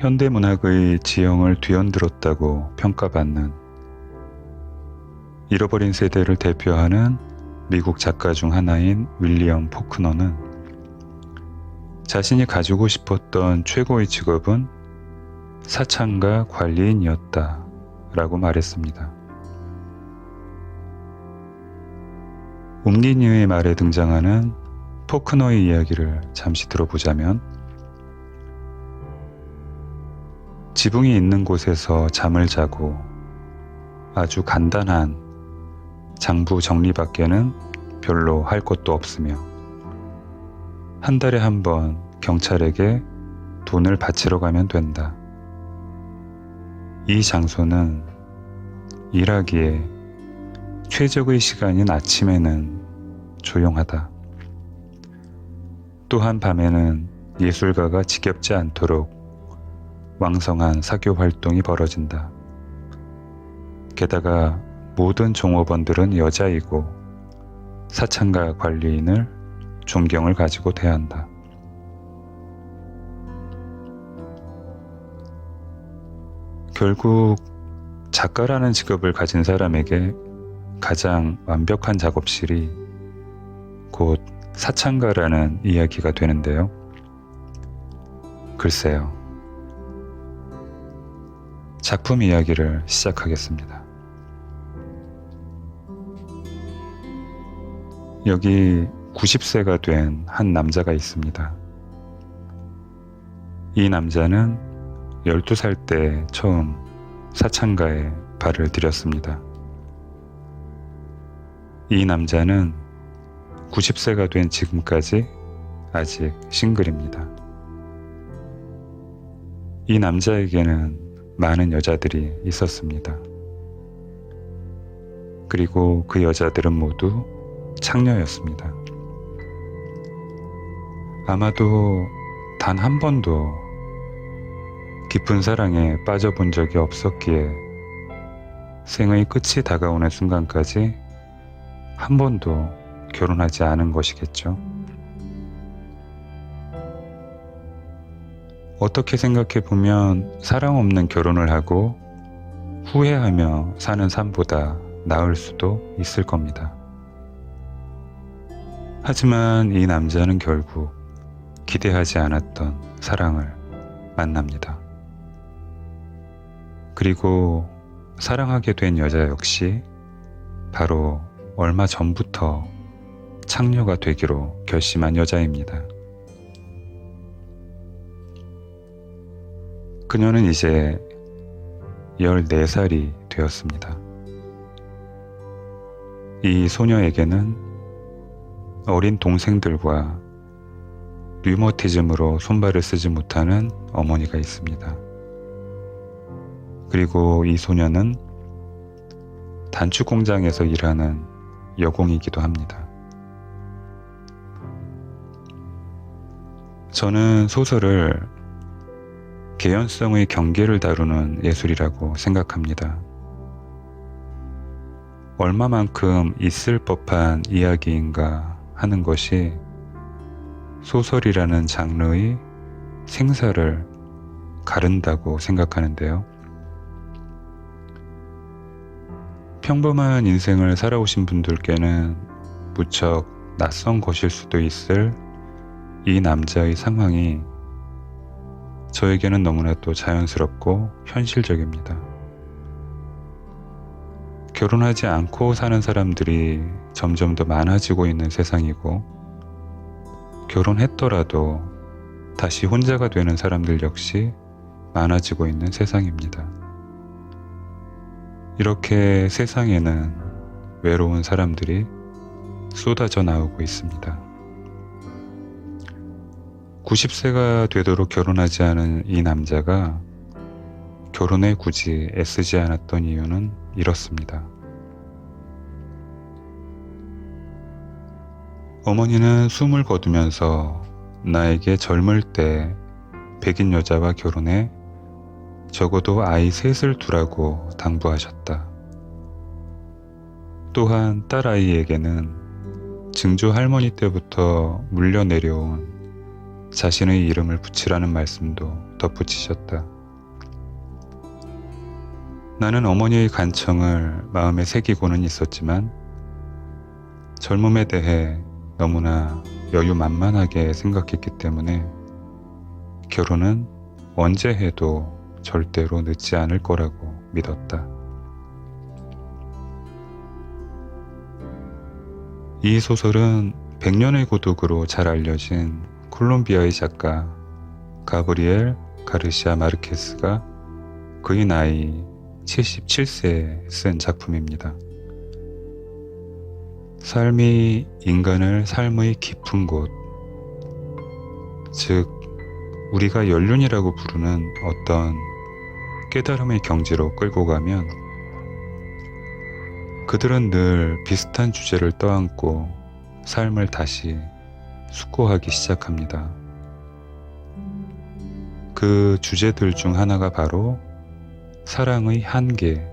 현대문학의 지형을 뒤흔들었다고 평가받는 잃어버린 세대를 대표하는 미국 작가 중 하나인 윌리엄 포크너는 자신이 가지고 싶었던 최고의 직업은 사창가 관리인이었다 라고 말했습니다. 옴니니의 말에 등장하는 포크너의 이야기를 잠시 들어보자면 지붕이 있는 곳에서 잠을 자고 아주 간단한 장부 정리밖에는 별로 할 것도 없으며 한 달에 한 번 경찰에게 돈을 바치러 가면 된다. 이 장소는 일하기에 최적의 시간인 아침에는 조용하다. 또한 밤에는 예술가가 지겹지 않도록 왕성한 사교 활동이 벌어진다. 게다가 모든 종업원들은 여자이고 사창가 관리인을 존경을 가지고 대한다. 결국 작가라는 직업을 가진 사람에게 가장 완벽한 작업실이 곧 사창가라는 이야기가 되는데요. 글쎄요. 작품 이야기를 시작하겠습니다. 여기 90세가 된 한 남자가 있습니다. 이 남자는 12살 때 처음 사창가에 발을 들였습니다. 이 남자는 90세가 된 지금까지 아직 싱글입니다. 이 남자에게는 많은 여자들이 있었습니다. 그리고 그 여자들은 모두 창녀였습니다. 아마도 단 한 번도 깊은 사랑에 빠져본 적이 없었기에 생의 끝이 다가오는 순간까지 한 번도 결혼하지 않은 것이겠죠. 어떻게 생각해 보면 사랑 없는 결혼을 하고 후회하며 사는 삶보다 나을 수도 있을 겁니다. 하지만 이 남자는 결국 기대하지 않았던 사랑을 만납니다. 그리고 사랑하게 된 여자 역시 바로 얼마 전부터 창녀가 되기로 결심한 여자입니다. 그녀는 이제 14살이 되었습니다. 이 소녀에게는 어린 동생들과 류머티즘으로 손발을 쓰지 못하는 어머니가 있습니다. 그리고 이 소녀는 단추 공장에서 일하는 여공이기도 합니다. 저는 소설을 개연성의 경계를 다루는 예술이라고 생각합니다. 얼마만큼 있을 법한 이야기인가 하는 것이 소설이라는 장르의 생사를 가른다고 생각하는데요. 평범한 인생을 살아오신 분들께는 무척 낯선 것일 수도 있을 이 남자의 상황이 저에게는 너무나도 자연스럽고 현실적입니다. 결혼하지 않고 사는 사람들이 점점 더 많아지고 있는 세상이고, 결혼했더라도 다시 혼자가 되는 사람들 역시 많아지고 있는 세상입니다. 이렇게 세상에는 외로운 사람들이 쏟아져 나오고 있습니다. 90세가 되도록 결혼하지 않은 이 남자가 결혼에 굳이 애쓰지 않았던 이유는 이렇습니다. 어머니는 숨을 거두면서 나에게 젊을 때 백인 여자와 결혼해 적어도 아이 셋을 두라고 당부하셨다. 또한 딸아이에게는 증조 할머니 때부터 물려 내려온 자신의 이름을 붙이라는 말씀도 덧붙이셨다. 나는 어머니의 간청을 마음에 새기고는 있었지만 젊음에 대해 너무나 여유만만하게 생각했기 때문에 결혼은 언제 해도 절대로 늦지 않을 거라고 믿었다. 이 소설은 100년의 고독으로 잘 알려진 콜롬비아의 작가 가브리엘 가르시아 마르케스가 그의 나이 77세에 쓴 작품입니다. 삶이 인간을 삶의 깊은 곳, 즉, 우리가 연륜이라고 부르는 어떤 깨달음의 경지로 끌고 가면 그들은 늘 비슷한 주제를 떠안고 삶을 다시 숙고하기 시작합니다. 그 주제들 중 하나가 바로 사랑의 한계.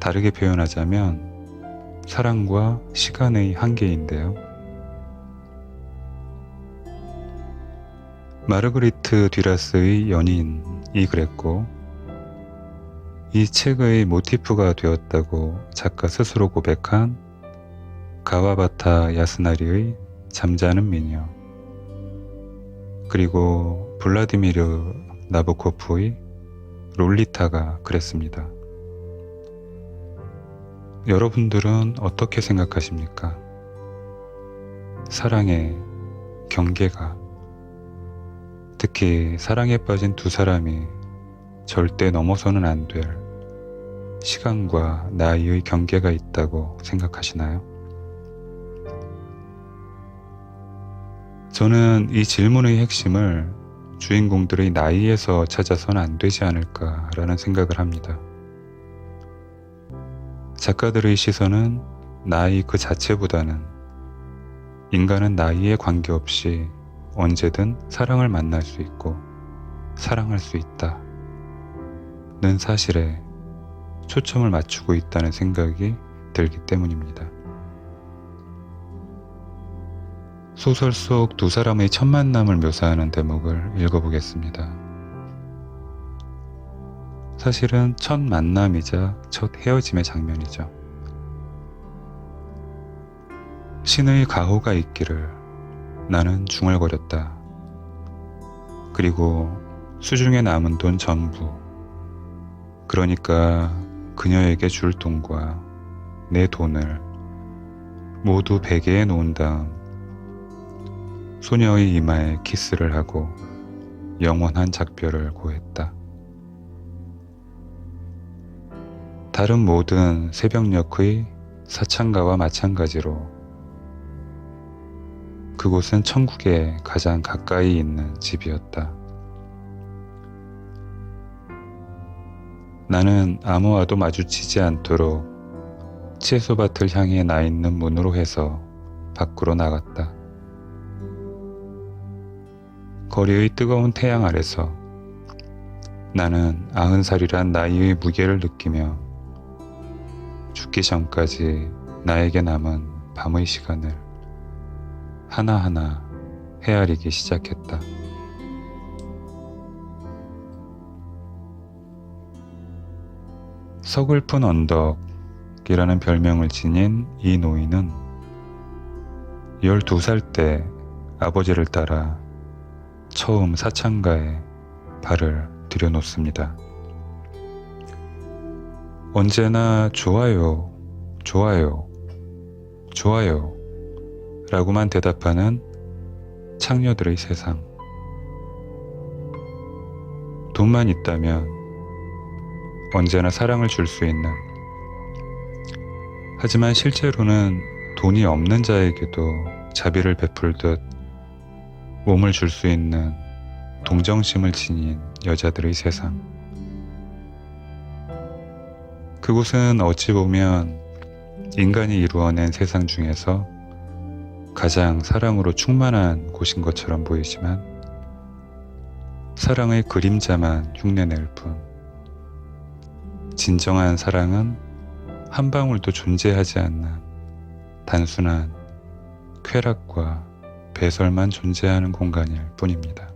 다르게 표현하자면 사랑과 시간의 한계인데요. 마르그리트 듀라스의 연인이 그랬고, 이 책의 모티프가 되었다고 작가 스스로 고백한 가와바타 야스나리의 잠자는 미녀, 그리고 블라디미르 나보코프의 롤리타가 그랬습니다. 여러분들은 어떻게 생각하십니까? 사랑의 경계가 특히 사랑에 빠진 두 사람이 절대 넘어서는 안 될 시간과 나이의 경계가 있다고 생각하시나요? 저는 이 질문의 핵심을 주인공들의 나이에서 찾아서는 안 되지 않을까라는 생각을 합니다. 작가들의 시선은 나이 그 자체보다는 인간은 나이에 관계없이 언제든 사랑을 만날 수 있고 사랑할 수 있다. 는 사실에 초점을 맞추고 있다는 생각이 들기 때문입니다. 소설 속 두 사람의 첫 만남을 묘사하는 대목을 읽어보겠습니다. 사실은 첫 만남이자 첫 헤어짐의 장면이죠. 신의 가호가 있기를 나는 중얼거렸다. 그리고 수중에 남은 돈 전부, 그러니까 그녀에게 줄 돈과 내 돈을 모두 베개에 놓은 다음 소녀의 이마에 키스를 하고 영원한 작별을 고했다. 다른 모든 새벽녘의 사창가와 마찬가지로 그곳은 천국에 가장 가까이 있는 집이었다. 나는 아무와도 마주치지 않도록 채소밭을 향해 나 있는 문으로 해서 밖으로 나갔다. 거리의 뜨거운 태양 아래서 나는 아흔 살이란 나이의 무게를 느끼며 죽기 전까지 나에게 남은 밤의 시간을 하나하나 헤아리기 시작했다. 서글픈 언덕이라는 별명을 지닌 이 노인은 12살 때 아버지를 따라 처음 사창가에 발을 들여놓습니다. 언제나 좋아요, 좋아요, 좋아요 라고만 대답하는 창녀들의 세상. 돈만 있다면 언제나 사랑을 줄 수 있는 하지만 실제로는 돈이 없는 자에게도 자비를 베풀듯 몸을 줄 수 있는 동정심을 지닌 여자들의 세상. 그곳은 어찌 보면 인간이 이루어낸 세상 중에서 가장 사랑으로 충만한 곳인 것처럼 보이지만 사랑의 그림자만 흉내낼 뿐 진정한 사랑은 한 방울도 존재하지 않는 단순한 쾌락과 배설만 존재하는 공간일 뿐입니다.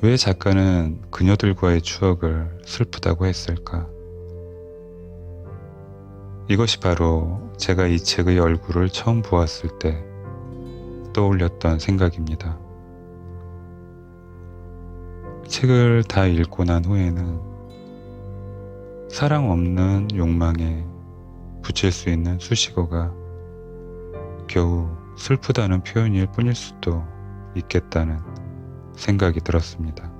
왜 작가는 그녀들과의 추억을 슬프다고 했을까? 이것이 바로 제가 이 책의 얼굴을 처음 보았을 때 떠올렸던 생각입니다. 책을 다 읽고 난 후에는 사랑 없는 욕망에 붙일 수 있는 수식어가 겨우 슬프다는 표현일 뿐일 수도 있겠다는 생각이 들었습니다.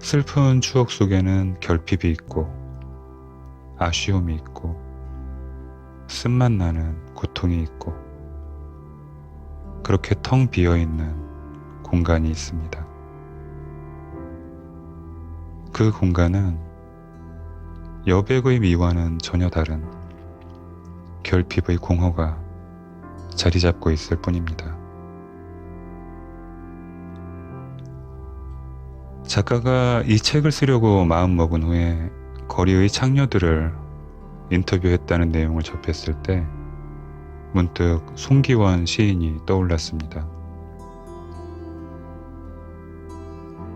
슬픈 추억 속에는 결핍이 있고 아쉬움이 있고 쓴맛 나는 고통이 있고 그렇게 텅 비어 있는 공간이 있습니다. 그 공간은 여백의 미와는 전혀 다른 결핍의 공허가 자리 잡고 있을 뿐입니다. 작가가 이 책을 쓰려고 마음먹은 후에 거리의 창녀들을 인터뷰했다는 내용을 접했을 때 문득 송기원 시인이 떠올랐습니다.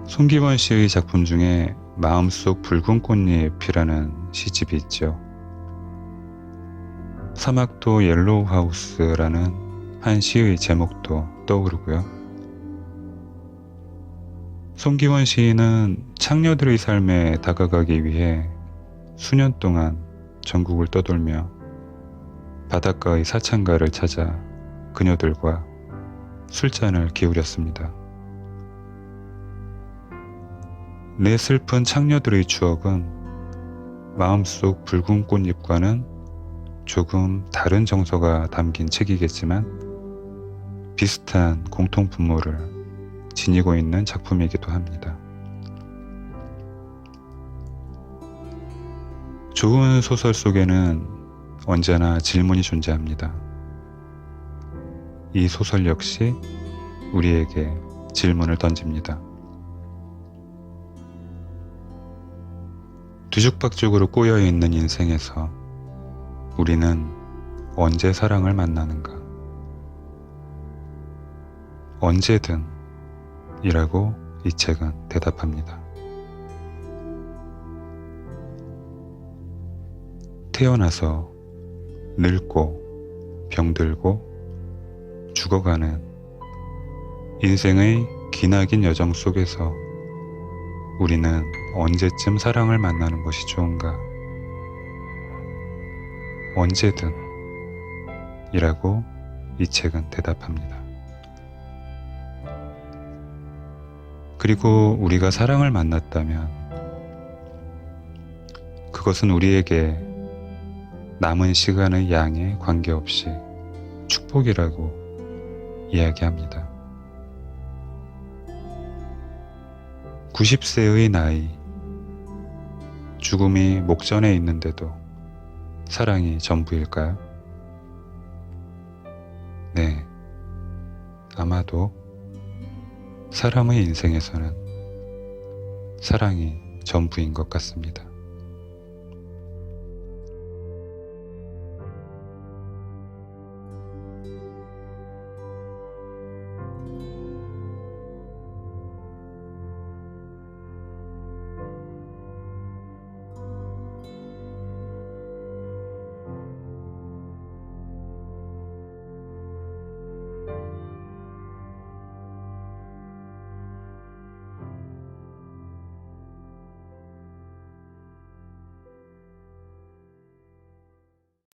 송기원 씨의 작품 중에 마음속 붉은 꽃잎이라는 시집이 있죠. 사막도 옐로우 하우스라는 한 시의 제목도 떠오르고요. 송기원 시인은 창녀들의 삶에 다가가기 위해 수년 동안 전국을 떠돌며 바닷가의 사창가를 찾아 그녀들과 술잔을 기울였습니다. 내 슬픈 창녀들의 추억은 마음속 붉은 꽃잎과는 조금 다른 정서가 담긴 책이겠지만 비슷한 공통 분모를 지니고 있는 작품이기도 합니다. 좋은 소설 속에는 언제나 질문이 존재합니다. 이 소설 역시 우리에게 질문을 던집니다. 뒤죽박죽으로 꼬여 있는 인생에서 우리는 언제 사랑을 만나는가? 언제든 이라고 이 책은 대답합니다. 태어나서 늙고 병들고 죽어가는 인생의 기나긴 여정 속에서 우리는 언제쯤 사랑을 만나는 것이 좋은가? 언제든 이라고 이 책은 대답합니다. 그리고 우리가 사랑을 만났다면 그것은 우리에게 남은 시간의 양에 관계없이 축복이라고 이야기합니다. 90세의 나이, 죽음이 목전에 있는데도 사랑이 전부일까요? 네, 아마도 사람의 인생에서는 사랑이 전부인 것 같습니다.